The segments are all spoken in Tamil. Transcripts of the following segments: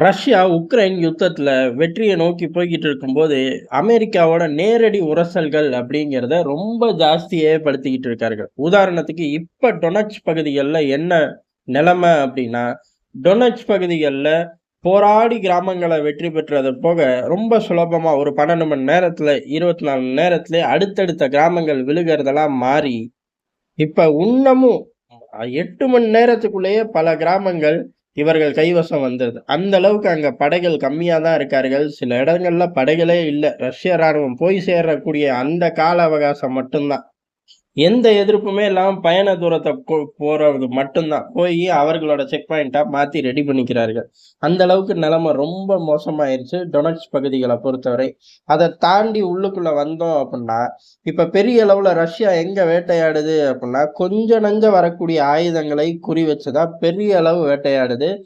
ரஷ்யா உக்ரைன் யுத்தத்தில் வெற்றியை நோக்கி போய்கிட்டு இருக்கும்போது அமெரிக்காவோட நேரடி உரசல்கள் அப்படிங்கிறத ரொம்ப ஜாஸ்தியே படுத்திக்கிட்டு இருக்கார்கள். உதாரணத்துக்கு இப்போ டொனக்ஸ் பகுதிகளில் என்ன நிலைமை அப்படின்னா டொனக்ஸ் பகுதிகளில் போராடி கிராமங்களை வெற்றி பெற்றது போக ரொம்ப சுலபமாக ஒரு பன்னெண்டு மணி நேரத்தில் இருபத்தி நாலு மணி நேரத்துல அடுத்தடுத்த கிராமங்கள் விழுகிறதெல்லாம் மாறி இப்போ இன்னமும் எட்டு மணி நேரத்துக்குள்ளேயே பல கிராமங்கள் இவர்கள் கைவசம் வந்தது. அந்த அளவுக்கு அங்க படைகள் கம்மியா தான் இருக்கார்கள். சில இடங்கள்ல படைகளே இல்லை. ரஷ்ய ராணுவம் போய் சேரக்கூடிய அந்த கால அவகாசம் மட்டும்தான். எந்த எதிர்ப்புமே இல்லாமல் பயண தூரத்தை போ- போறது மட்டும்தான். போய் அவர்களோட செக் பாயிண்ட்டாக மாற்றி ரெடி பண்ணிக்கிறார்கள். அந்த அளவுக்கு நிலைமை ரொம்ப மோசமாயிருச்சு டொனக்ஸ் பகுதிகளை பொறுத்தவரை. அதை தாண்டி உள்ளுக்குள்ள வந்தோம் அப்படின்னா இப்ப பெரிய அளவுல ரஷ்யா எங்க வேட்டையாடுது அப்படின்னா கொஞ்ச நஞ்ச வரக்கூடிய ஆயுதங்களை குறி வச்சுதான் பெரிய அளவு வேட்டையாடுது.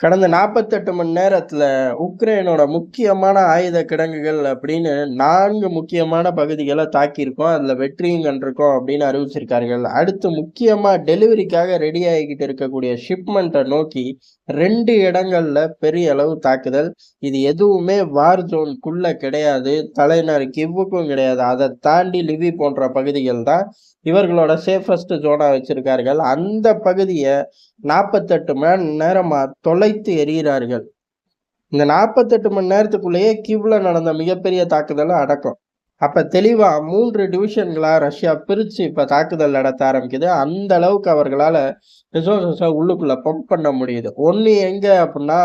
கடந்த நாற்பத்தெட்டு மணி நேரத்தில் உக்ரைனோட முக்கியமான ஆயுத கிடங்குகள் அப்படின்னு நான்கு முக்கியமான பகுதிகளை தாக்கியிருக்கோம். அதில் வெற்றியும் கண்டிருக்கோம் அப்படின்னு அறிவிச்சிருக்கார்கள். அடுத்து முக்கியமாக டெலிவரிக்காக ரெடி ஆகிக்கிட்டு இருக்கக்கூடிய ஷிப்மெண்ட்டை நோக்கி ரெண்டு இடங்களில் பெரிய அளவு தாக்குதல். இது எதுவுமே வார் ஜோனுக்குள்ளே கிடையாது. தலைநகர் கிவ்வுக்கும் கிடையாது. அதை தாண்டி லிவி போன்ற பகுதிகள் தான் இவர்களோட சேஃபஸ்ட் ஜோனா வச்சிருக்கார்கள். அந்த பகுதியை நாற்பத்தெட்டு மணி நேரமா தொலைத்து எறிகிறார்கள். இந்த நாற்பத்தெட்டு மணி நேரத்துக்குள்ளேயே கிவ்ல நடந்த மிகப்பெரிய தாக்குதலை அடக்கம். அப்ப தெளிவா மூன்று டிவிஷன்களா ரஷ்யா பிரிச்சு இப்ப தாக்குதல் நடத்த ஆரம்பிக்குது. அந்த அளவுக்கு அவர்களால ரிசோர்சஸை உள்ளுக்குள்ள பம்ப் பண்ண முடியுது. ஒன்று எங்க அப்படின்னா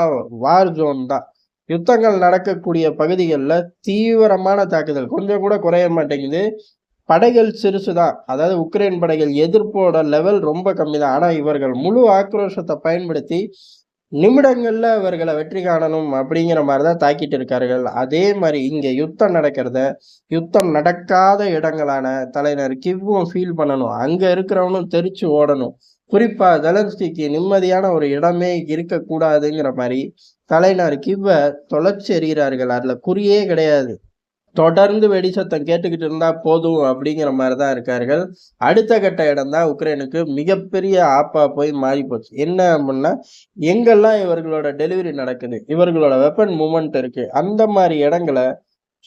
வார் ஜோன் தான். யுத்தங்கள் நடக்கக்கூடிய பகுதிகளில் தீவிரமான தாக்குதல். கொஞ்சம் கூட குறைய மாட்டேங்குது. படைகள் சிறுசு தான் அதாவது உக்ரைன் படைகள் எதிர்ப்போட லெவல் ரொம்ப கம்மி தான் ஆனால் இவர்கள் முழு ஆக்ரோஷத்தை பயன்படுத்தி நிமிடங்களில் இவர்களை வெற்றி காணணும் அப்படிங்கிற மாதிரி தான் தாக்கிட்டு இருக்கார்கள். அதே மாதிரி இங்கே யுத்தம் நடக்கிறத யுத்தம் நடக்காத இடங்களான தலைநர் கிவ்வும் ஃபீல் பண்ணணும். அங்கே இருக்கிறவனும் தெரிச்சு ஓடணும். குறிப்பாக ஜெலன்ஸ்கிக்கு நிம்மதியான ஒரு இடமே இருக்கக்கூடாதுங்கிற மாதிரி தலைநர் கிவ்வை தொலைச்சி எறிகிறார்கள். அதில் குறியே கிடையாது. தொடர்ந்து வெடி சத்தம் கேட்டுக்கிட்டு இருந்தால் போதும் அப்படிங்கிற மாதிரி தான் இருக்கார்கள். அடுத்த கட்ட இடம் தான் உக்ரைனுக்கு மிகப்பெரிய ஆப்பா போய் மாறி போச்சு. என்ன அப்படின்னா எங்கெல்லாம் இவர்களோட டெலிவரி நடக்குது இவர்களோட வெப்பன் மூமெண்ட் இருக்கு அந்த மாதிரி இடங்களை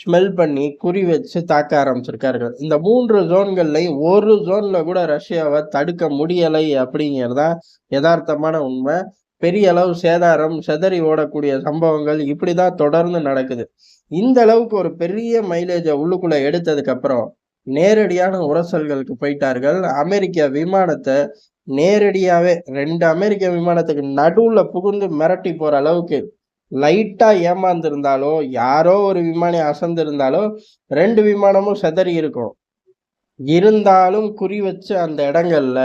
ஸ்மெல் பண்ணி குறி வச்சு தாக்க ஆரம்பிச்சிருக்கார்கள். இந்த மூன்று ஜோன்கள்லையும் ஒரு ஜோன்ல கூட ரஷ்யாவை தடுக்க முடியலை அப்படிங்கிறதான் யதார்த்தமான உண்மை. பெரிய அளவு சேதாரம் செதறி ஓடக்கூடிய சம்பவங்கள் இப்படிதான் தொடர்ந்து நடக்குது. இந்த அளவுக்கு ஒரு பெரிய மைலேஜை உள்ளுக்குள்ள எடுத்ததுக்கு அப்புறம் நேரடியான உரசல்களுக்கு போயிட்டார்கள். அமெரிக்க விமானத்தை நேரடியாவே ரெண்டு அமெரிக்க விமானத்துக்கு நடுவுல புகுந்து மிரட்டி போற அளவுக்கு லைட்டா ஏமாந்துருந்தாலோ யாரோ ஒரு விமானி அசந்திருந்தாலோ ரெண்டு விமானமும் செதறி இருக்கும். இருந்தாலும் குறி வச்சு அந்த இடங்கள்ல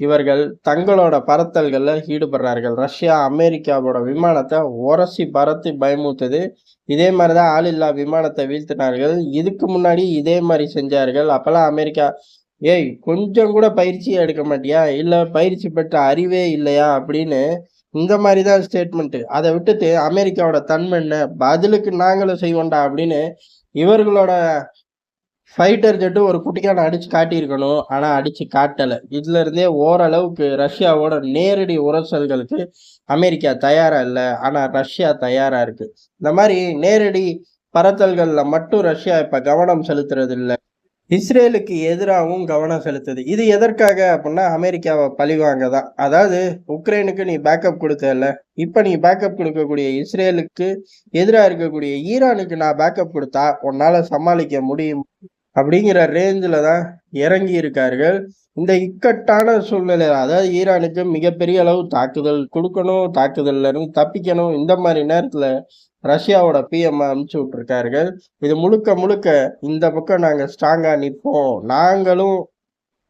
இவர்கள் தங்களோட பறத்தல்களில் ஈடுபடுறார்கள். ரஷ்யா அமெரிக்காவோட விமானத்தை உரசி பறத்து பயமுத்துது இதே மாதிரி தான் ஆளில்லா விமானத்தை வீழ்த்தினார்கள். இதுக்கு முன்னாடி இதே மாதிரி செஞ்சார்கள். அப்போல்லாம் அமெரிக்கா ஏய் கொஞ்சம் கூட பயிற்சி எடுக்க மாட்டியா? இல்லை பயிற்சி பெற்ற அறிவே இல்லையா? அப்படின்னு இந்த மாதிரி தான் ஸ்டேட்மெண்ட்டு அதை விட்டுட்டு அமெரிக்காவோட தன்மை என்ன? பதிலுக்கு நாங்களும் செய்வோம்டா அப்படின்னு இவர்களோட ஃபைட்டர் ஜெட்டு ஒரு குட்டிக்கான அடிச்சு காட்டியிருக்கணும். ஆனால் அடிச்சு காட்டலை. இதுல இருந்தே ஓரளவுக்கு ரஷ்யாவோட நேரடி உரசல்களுக்கு அமெரிக்கா தயாரா இல்லை. ஆனால் ரஷ்யா தயாரா இருக்கு. இந்த மாதிரி நேரடி பரத்தல்களில் மட்டும் ரஷ்யா இப்போ கவனம் செலுத்துறது இல்லை இஸ்ரேலுக்கு எதிராகவும் கவனம் செலுத்துது. இது எதற்காக அப்படின்னா அமெரிக்காவை பழிவாங்க தான் அதாவது உக்ரைனுக்கு நீ பேக்கப் கொடுத்தல இப்போ நீ பேக்கப் கொடுக்கக்கூடிய இஸ்ரேலுக்கு எதிராக இருக்கக்கூடிய ஈரானுக்கு நான் பேக்கப் கொடுத்தா உன்னால் சமாளிக்க முடியும். அப்படிங்கிற ரேஞ்சில் தான் இறங்கி இருக்கார்கள். இந்த இக்கட்டான சூழ்நிலை அதாவது ஈரானுக்கு மிகப்பெரிய அளவு தாக்குதல் கொடுக்கணும் தாக்குதல்ல இருந்து தப்பிக்கணும் இந்த மாதிரி நேரத்தில் ரஷ்யாவோட பிஎம் அனுப்பிச்சு விட்டுருக்கார்கள். இது முழுக்க முழுக்க இந்த பக்கம் நாங்கள் ஸ்ட்ராங்காக நிற்போம் நாங்களும்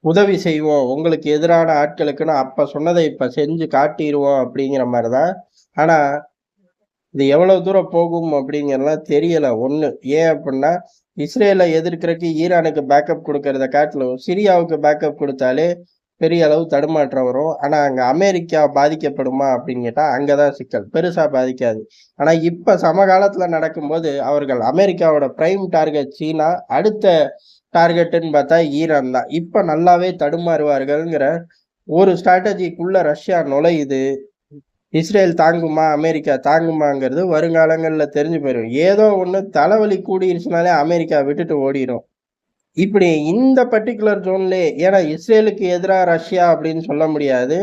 உதவி செய்வோம் உங்களுக்கு எதிரான ஆட்களுக்குன்னு அப்போ சொன்னதை இப்போ செஞ்சு காட்டிடுவோம் அப்படிங்கிற மாதிரி தான் ஆனால் இது எவ்வளவு தூரம் போகும் அப்படிங்கிறதுலாம் தெரியல. ஒன்று ஏன் அப்படின்னா இஸ்ரேலை எதிர்க்கிறதுக்கு ஈரானுக்கு பேக்கப் கொடுக்கறத காட்டிலும் சிரியாவுக்கு பேக்கப் கொடுத்தாலே பெரிய அளவு தடுமாற்றம் வரும். ஆனால் அங்கே அமெரிக்கா பாதிக்கப்படுமா அப்படின்னு கேட்டால் அங்கே தான் சிக்கல். பெருசாக பாதிக்காது. ஆனால் இப்போ சமகாலத்தில் நடக்கும்போது அவர்கள் அமெரிக்காவோட பிரைம் டார்கெட் சீனா அடுத்த டார்கெட்டுன்னு பார்த்தா ஈரான் தான். இப்போ நல்லாவே தடுமாறுவார்கள்ங்கிற ஒரு ஸ்ட்ராட்டஜிக்குள்ளே ரஷ்யா நுழையுது. இஸ்ரேல் தாங்குமா அமெரிக்கா தாங்குமாங்கிறது வருங்காலங்களில் தெரிஞ்சு போயிடும் ஏதோ ஒன்று தலைவலி கூடிருச்சுனாலே அமெரிக்கா விட்டுட்டு ஓடிடும் இப்படி இந்த பர்டிகுலர் ஜோன்லே ஏன்னா இஸ்ரேலுக்கு எதிராக ரஷ்யா அப்படின்னு சொல்ல முடியாது.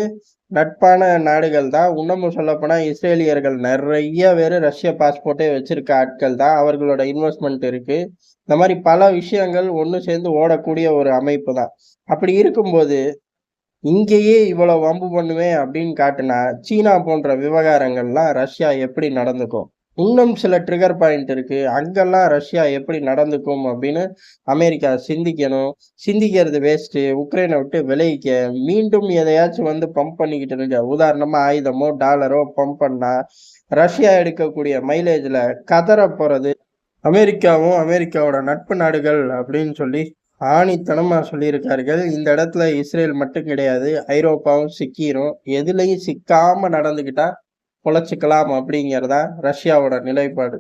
நட்பான நாடுகள் தான். இன்னமும் சொல்லப்போனால் இஸ்ரேலியர்கள் நிறைய பேர் ரஷ்ய பாஸ்போர்ட்டே வச்சிருக்க ஆட்கள் தான். அவர்களோட இன்வெஸ்ட்மெண்ட் இருக்குது இந்த மாதிரி பல விஷயங்கள் ஒன்று சேர்ந்து ஓடக்கூடிய ஒரு அமைப்பு தான். அப்படி இருக்கும்போது இங்கேயே இவ்வளோ வம்பு பண்ணுவேன் அப்படின்னு காட்டினா சீனா போன்ற விவகாரங்கள்லாம் ரஷ்யா எப்படி நடந்துக்கும்? இன்னும் சில ட்ரிகர் பாயிண்ட் இருக்கு. அங்கெல்லாம் ரஷ்யா எப்படி நடந்துக்கும் அப்படின்னு அமெரிக்கா சிந்திக்கணும். சிந்திக்கிறது வேஸ்ட்டு உக்ரைனை விட்டு விளைவிக்க மீண்டும் எதையாச்சும் வந்து பம்ப் பண்ணிக்கிட்டு இருக்க உதாரணமா ஆயுதமோ டாலரோ பம்ப் பண்ணா ரஷ்யா எடுக்கக்கூடிய மைலேஜில் கதற போறது அமெரிக்காவும் அமெரிக்காவோட நட்பு நாடுகள் அப்படின்னு சொல்லி ஆணித்தனமாக சொல்லியிருக்கார்கள். இந்த இடத்துல இஸ்ரேல் மட்டும் கிடையாது. ஐரோப்பாவும் சிக்கிரும். எதுலேயும் சிக்காமல் நடந்துக்கிட்டால் பொழைச்சிக்கலாம் அப்படிங்கிறதா ரஷ்யாவோட நிலைப்பாடு.